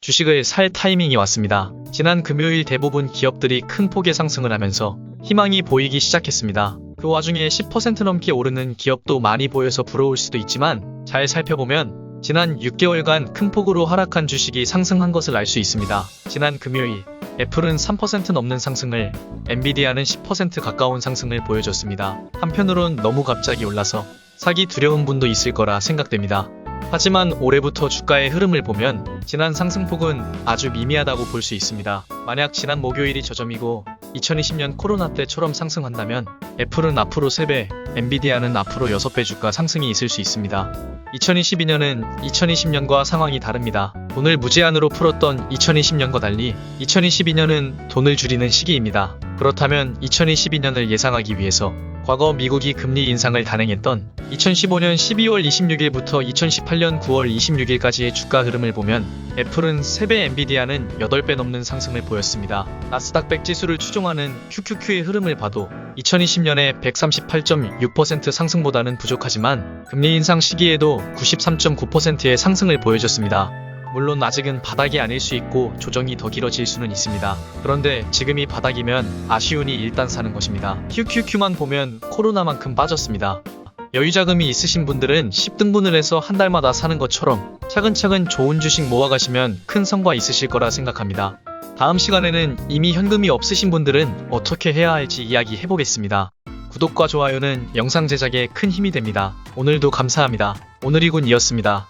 주식을 살 타이밍이 왔습니다. 지난 금요일 대부분 기업들이 큰 폭의 상승을 하면서 희망이 보이기 시작했습니다. 그 와중에 10% 넘게 오르는 기업도 많이 보여서 부러울 수도 있지만 잘 살펴보면 지난 6개월간 큰 폭으로 하락한 주식이 상승한 것을 알 수 있습니다. 지난 금요일 애플은 3% 넘는 상승을, 엔비디아는 10% 가까운 상승을 보여줬습니다. 한편으론 너무 갑자기 올라서 사기 두려운 분도 있을 거라 생각됩니다. 하지만 올해부터 주가의 흐름을 보면 지난 상승폭은 아주 미미하다고 볼 수 있습니다. 만약 지난 목요일이 저점이고 2020년 코로나 때처럼 상승한다면 애플은 앞으로 3배, 엔비디아는 앞으로 6배 주가 상승이 있을 수 있습니다. 2022년은 2020년과 상황이 다릅니다. 돈을 무제한으로 풀었던 2020년과 달리 2022년은 돈을 줄이는 시기입니다. 그렇다면 2022년을 예상하기 위해서 과거 미국이 금리 인상을 단행했던 2015년 12월 26일부터 2018년 9월 26일까지의 주가 흐름을 보면 애플은 3배, 엔비디아는 8배 넘는 상승을 보였습니다. 나스닥 100 지수를 추종하는 QQQ의 흐름을 봐도 2020년에 138.6% 상승보다는 부족하지만 금리 인상 시기에도 93.9%의 상승을 보여줬습니다. 물론 아직은 바닥이 아닐 수 있고 조정이 더 길어질 수는 있습니다. 그런데 지금이 바닥이면 아쉬우니 일단 사는 것입니다. QQQ만 보면 코로나만큼 빠졌습니다. 여유 자금이 있으신 분들은 10등분을 해서 한 달마다 사는 것처럼 차근차근 좋은 주식 모아가시면 큰 성과 있으실 거라 생각합니다. 다음 시간에는 이미 현금이 없으신 분들은 어떻게 해야 할지 이야기해 보겠습니다. 구독과 좋아요는 영상 제작에 큰 힘이 됩니다. 오늘도 감사합니다. 오늘이군 이었습니다.